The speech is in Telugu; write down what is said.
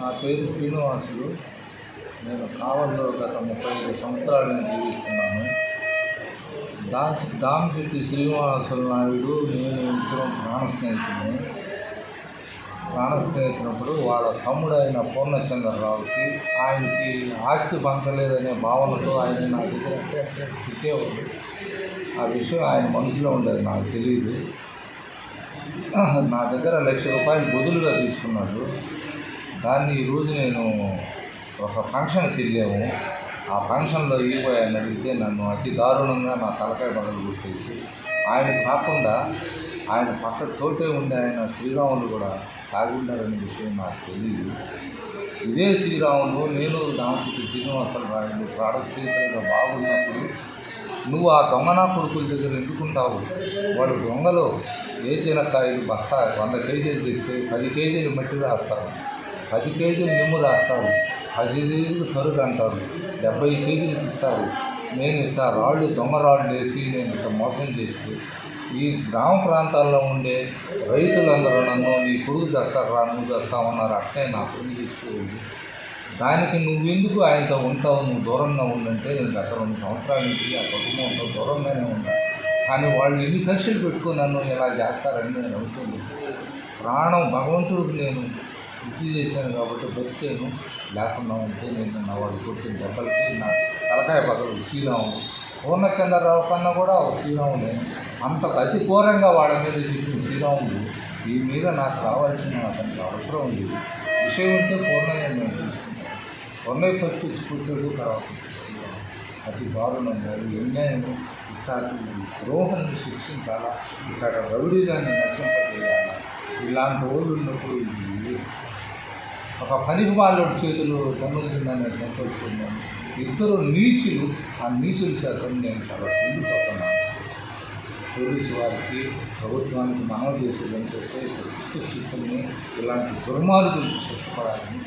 నా పేరు శ్రీనివాసులు. నేను కావల్లో గత ముప్పై ఐదు సంవత్సరాల నుంచి జీవిస్తున్నాను. దాస్ దామశెట్టి శ్రీనివాసులు నాయుడు నేను ఇద్దరం ప్రాణ స్నేహితుడిని ప్రాణ స్నేహితున్నప్పుడు వాళ్ళ తమ్ముడైన పూర్ణచంద్రరావుకి ఆయనకి ఆస్తి పంచలేదనే భావనతో ఆయన నా దగ్గర తిట్టేవాడు ఆ విషయం ఆయన మనసులో ఉండేది నాకు తెలియదు నా దగ్గర లక్ష రూపాయలు బదులుగా తీసుకున్నాడు. దాన్ని ఈరోజు నేను ఒక ఫంక్షన్కి వెళ్ళాము. ఆ ఫంక్షన్లో ఇవ్వబోయాను అడిగితే నన్ను అతి దారుణంగా నా తలకాయ బదులు గుర్తేసి ఆయన కాకుండా ఆయన పక్క తోటే ఉండే ఆయన శ్రీరాములు కూడా తాగుండారనే విషయం నాకు తెలియదు. ఇదే శ్రీరాములు నేను దామశక్తి శ్రీనివాసరావు ప్రాణస్థితిగా బాగున్నప్పుడు నువ్వు ఆ దొంగనా కొడుకుల దగ్గర ఎందుకుంటావు? వాడు దొంగలో ఏ జీలకాయలు బస్తా వంద కేజీలు తీస్తే పది కేజీలు మట్టి రాస్తావు పది కేజీలు నిమ్ము రాస్తారు పది కేజీలు తరుగు అంటారు. డెబ్బై కేజీలు ఇస్తారు. నేను ఇట్లా రాళ్ళు దొంగ రాళ్ళు వేసి నేను ఇట్లా మోసం చేస్తూ ఈ గ్రామ ప్రాంతాల్లో ఉండే రైతులందరూ నన్ను నీ కొడుకు చేస్తాడు రా నువ్వు చేస్తామన్నారు అట్లే నా కొడుకు తీసుకోవాలి దానికి నువ్వెందుకు ఆయనతో ఉంటావు? నువ్వు దూరంగా ఉండంటే నేను గత రెండు సంవత్సరాల నుంచి ఆ కుటుంబంతో దూరంగానే ఉన్నా. కానీ వాళ్ళు ఎన్ని కక్షలు పెట్టుకుని నన్ను ఇలా చేస్తారని నేను అనుకుంటున్నాను ప్రాణం భగవంతుడికి నేను. ఇది చేశాను కాబట్టి బతికాను. లేకుండా ఉంటే నేను నా వాళ్ళు కొట్టిన దెబ్బలకి నా తలకాయ పగలు శ్రీరాముడు పూర్ణచంద్రరావు కన్నా కూడా ఒక శ్రీరాముడే అంత అతి ఘోరంగా వాడి మీద చెప్పిన శ్రీరాముడు ఈ మీద నాకు కావాల్సిన అతనికి అవసరం ఉంది. విషయం ఉంటే పూర్ణయ్య నేను చూసుకుంటాను. పూర్ణయ్య ఫస్ట్ ఇచ్చి పుట్టాడు తర్వాత శ్రీరాముడు అతి దారుణంగా ఎన్నైనా ఇట్లాంటి ద్రోహాన్ని శిక్షించాలా? ఇక్కడ రౌడీజాన్ని నశింపజేయాలా? ఇలాంటి వాళ్ళు ఉన్నప్పుడు ఒక పనికిమాలోడి చేతులు తమ్ముతుందని సంతోషిస్తున్నాను ఇద్దరు నీచులు ఆ నీచులు శాతం నేను చాలా పొందిపోతున్నాను. పోలీసు వారికి ప్రభుత్వానికి మనవి చేసేది ఏంటంటే దుష్ట చిత్తుల్ని ఇలాంటి దుర్మార్గులు శిక్షపడాలని